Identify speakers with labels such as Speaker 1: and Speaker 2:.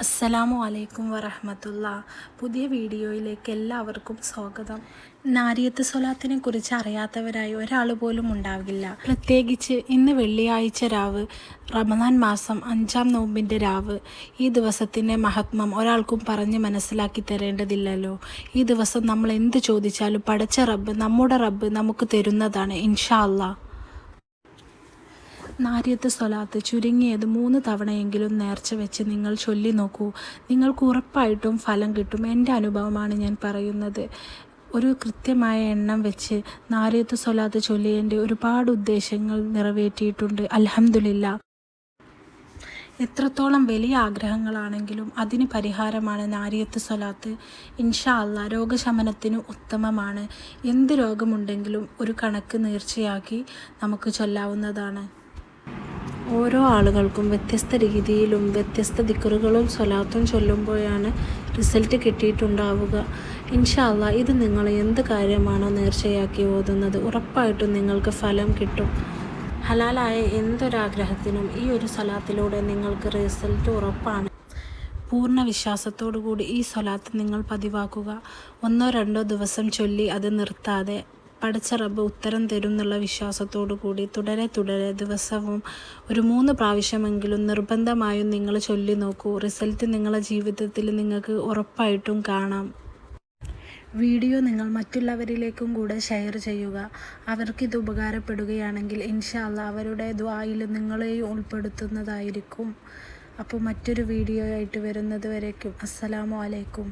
Speaker 1: അസ്സലാമു അലൈക്കും വറഹമത്തുള്ള. പുതിയ വീഡിയോയിലേക്ക് എല്ലാവർക്കും സ്വാഗതം. നാരിയത്ത് സ്വലാത്തിനെ കുറിച്ച് അറിയാത്തവരായി ഒരാൾ പോലും ഉണ്ടാവില്ല. പ്രത്യേകിച്ച് ഇന്ന് വെള്ളിയാഴ്ച രാവ് റമദാൻ മാസം അഞ്ചാം നോമ്പിന്റെ രാവ്. ഈ ദിവസത്തിന്റെ മഹത്വം ഒരാൾക്കും പറഞ്ഞ് മനസ്സിലാക്കി തരേണ്ടതില്ലല്ലോ. ഈ ദിവസം നമ്മൾ എന്ത് ചോദിച്ചാലും പഠിച്ച റബ്ബ് നമ്മുടെ റബ്ബ് നമുക്ക് തരുന്നതാണ് ഇൻഷാ അല്ലാ നാര്യത്ത് സ്വലാത്ത് ചുരുങ്ങിയത് മൂന്ന് തവണയെങ്കിലും നേർച്ച വെച്ച് നിങ്ങൾ ചൊല്ലി നോക്കൂ. നിങ്ങൾക്ക് ഉറപ്പായിട്ടും ഫലം കിട്ടും. എന്റെ അനുഭവമാണ് ഞാൻ പറയുന്നത്. ഒരു കൃത്യമായ എണ്ണം വെച്ച് നാര്യത്ത് സ്വലാത്ത് ചൊല്ലിയതിന്റെ ഒരുപാട് ഉദ്ദേശങ്ങൾ നിറവേറ്റിയിട്ടുണ്ട്. അലഹമില്ല എത്രത്തോളം വലിയ ആഗ്രഹങ്ങളാണെങ്കിലും അതിന് പരിഹാരമാണ് നാരിയത്ത് സ്വലാത്ത്. ഇൻഷാ അല്ല രോഗശമനത്തിന് ഉത്തമമാണ്. എന്ത് രോഗമുണ്ടെങ്കിലും ഒരു കണക്ക് നേർച്ചയാക്കി നമുക്ക് ചൊല്ലാവുന്നതാണ്. ഓരോ ആളുകൾക്കും വ്യത്യസ്ത രീതിയിലും വ്യത്യസ്ത ദിക്കറുകളും സ്വലാത്തും ചൊല്ലുമ്പോഴാണ് റിസൾട്ട് കിട്ടിയിട്ടുണ്ടാവുക. ഇൻഷാല്ല ഇത് നിങ്ങൾ എന്ത് കാര്യമാണോ നേർച്ചയാക്കി ഓതുന്നത് ഉറപ്പായിട്ടും നിങ്ങൾക്ക് ഫലം കിട്ടും. ഹലാലായ എന്തൊരാഗ്രഹത്തിനും ഈ ഒരു സ്വലാത്തിലൂടെ നിങ്ങൾക്ക് റിസൾട്ട് ഉറപ്പാണ്. പൂർണ വിശ്വാസത്തോടു കൂടി ഈ സ്വലാത്ത് നിങ്ങൾ പതിവാക്കുക. ഒന്നോ രണ്ടോ ദിവസം ചൊല്ലി അത് നിർത്താതെ പടച്ച റബ്ബ് ഉത്തരം തരും എന്നുള്ള വിശ്വാസത്തോടു കൂടി തുടരെ തുടരെ ദിവസവും ഒരു മൂന്ന് പ്രാവശ്യമെങ്കിലും നിർബന്ധമായും നിങ്ങൾ ചൊല്ലി നോക്കൂ. റിസൾട്ട് നിങ്ങളുടെ ജീവിതത്തിൽ നിങ്ങൾക്ക് ഉറപ്പായിട്ടും കാണാം. വീഡിയോ നിങ്ങൾ മറ്റുള്ളവരിലേക്കും കൂടെ ഷെയർ ചെയ്യുക. അവർക്കിത് ഉപകാരപ്പെടുകയാണെങ്കിൽ ഇൻഷാല്ല അവരുടെ ദ്വായിൽ നിങ്ങളെയും ഉൾപ്പെടുത്തുന്നതായിരിക്കും. അപ്പോൾ മറ്റൊരു വീഡിയോ ആയിട്ട് വരുന്നത് വരേക്കും. അസ്സലാമു അലൈക്കും.